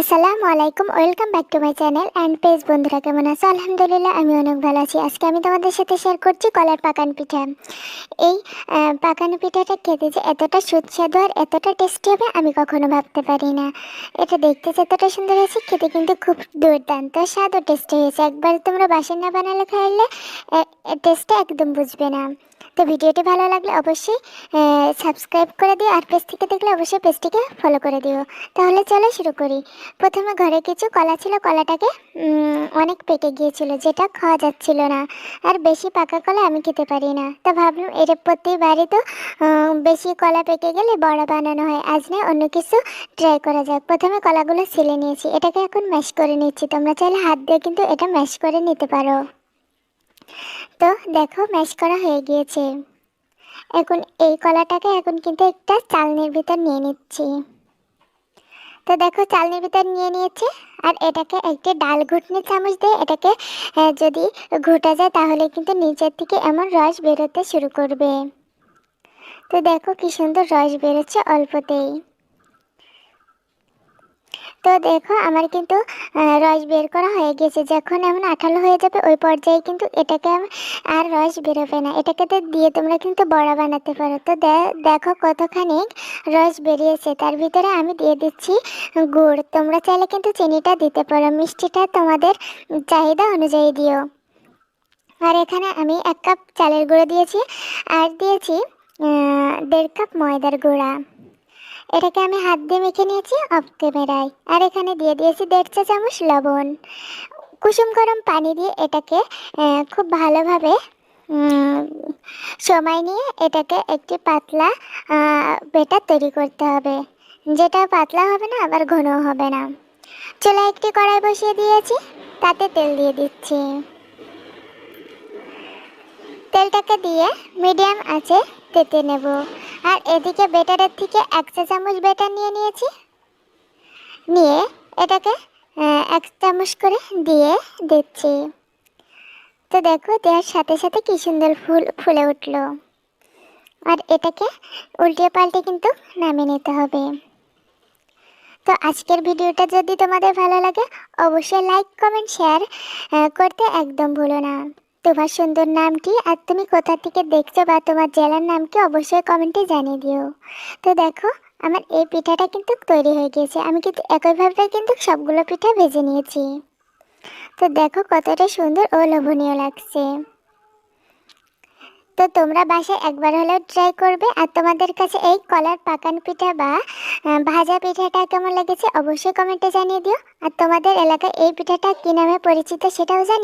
আসসালামু আলাইকুম, welcome back to my channel and page. বন্ধুরা, কেমন আছো? আলহামদুলিল্লাহ, আমি অনেক ভালো আছি। আজকে আমি তোমাদের সাথে শেয়ার করছি কলার পাকান পিঠা। এই পাকান পিঠাটা খেতে যে এতটা সুস্বাদু আর এতটা টেস্টি হবে, আমি কখনো ভাবতে পারি না। এটা দেখতে যতটা সুন্দর হয়েছে, খেতে কিন্তু খুব দুর্দান্ত স্বাদ ও টেস্টি হয়েছে। একবার তোমরা বাসন না বানালে খাইলে টেস্টটা একদম বুঝবে না। তো ভিডিওটি ভালো লাগলে অবশ্যই সাবস্ক্রাইব করে দিও আর পেজ থেকে দেখলে অবশ্যই পেজটিকে ফলো করে দিও। তাহলে চলো শুরু করি। প্রথমে ঘরে কিছু কলা ছিল, কলাটাকে অনেক পেকে গিয়েছিল, যেটা খাওয়া যাচ্ছিল না। আর বেশি পাকা কলা আমি খেতে পারি না। তা ভাবলাম এটা প্রতিবারই তো বেশি কলা পেকে গেলে বড়া বানানো হয়। আজ না অন্য কিছু ট্রাই করা যাক। প্রথমে কলাগুলো ছিলে নিয়েছি। এটাকে এখন ম্যাশ করে নিচ্ছি। তোমরা চাইলে হাত দিয়ে কিন্তু এটা ম্যাশ করে নিতে পারো। তো দেখো ম্যাশ করা হয়ে গিয়েছে। এখন এই কলাটাকে এখন কিন্তু একটা চালনির ভিতর নিয়ে নিচ্ছি। তো দেখো চালনির ভিতর নিয়ে নিয়েছি। আর এটাকে একটি ডাল ঘুটনি চামচ দিয়ে এটাকে যদি ঘুটা যায় তাহলে কিন্তু নিচের থেকে এমন রস বেরোতে শুরু করবে। তো দেখো কি সুন্দর রস বেরোচ্ছে অল্পতেই। তো দেখো, আমার কিন্তু রস বের করা হয়ে গেছে। যখন এমন আঠালো হয়ে যাবে, ওই পর্যায়ে কিন্তু এটাকে আর রস বেরোবে না। এটাকে তো দিয়ে তোমরা কিন্তু বড়া বানাতে পারো। তো দেখো কতখানি রস বেরিয়েছে। তার ভিতরে আমি দিয়ে দিচ্ছি গুড়। তোমরা চাইলে কিন্তু চিনিটা দিতে পারো। মিষ্টিটা তোমাদের চাহিদা অনুযায়ী দিও। আর এখানে আমি এক কাপ চালের গুঁড়ো দিয়েছি। আর দিয়েছি দেড় কাপ ময়দার গুঁড়া। এটাকে আমি হাত দিয়ে মেখে নিয়েছি, অফ ক্যামেরায় আর এখানে দিয়ে দিয়েছি দেড় চা চামচ লবণ। কুসুম গরম পানি দিয়ে এটাকে খুব ভালোভাবে সময় নিয়ে এটাকে একটি পাতলা বেটার তৈরি করতে হবে। যেটা পাতলা হবে না, আবার ঘন হবে না। চুলায় একটি কড়াই বসিয়ে দিয়েছি, তাতে তেল দিয়ে দিচ্ছি। তেলটাকে দিয়ে মিডিয়াম আছে তেতে নেব। আর এদিকে বেটারের থেকে এক চা চামচ বেটার নিয়ে নিয়েছি। নিয়ে এটাকে এক চামচ করে দিয়ে দিচ্ছি। তো দেখো, দেওয়ার সাথে সাথে কি সুন্দর ফুল, ফুলে উঠল। আর এটাকে উল্টে পাল্টে কিন্তু নামিয়ে নিতে হবে। তো আজকের ভিডিওটা যদি তোমাদের ভালো লাগে, অবশ্যই লাইক কমেন্ট শেয়ার করতে একদম ভুলো না। তোমার সুন্দর নামটি আর তুমি কোথা থেকে দেখছ বা তোমার জেলার নামটি অবশ্যই কমেন্টে জানিয়ে দিও। তো দেখো, আমার এই পিঠাটা কিন্তু তৈরি হয়ে গিয়েছে আমি কিন্তু একইভাবে কিন্তু সবগুলো পিঠা ভেজে নিয়েছি। তো দেখো কতটা সুন্দর ও লোভনীয় লাগছে। তো তোমরা বাসায় একবার হলেও ট্রাই করবে। আর তোমাদের কাছে এই কলার পাকান পিঠা বা ভাজা পিঠাটা কেমন লেগেছে অবশ্যই কমেন্টে জানিয়ে দিও। আর তোমাদের এলাকায় এই পিঠাটা কী নামে পরিচিত সেটাও জানি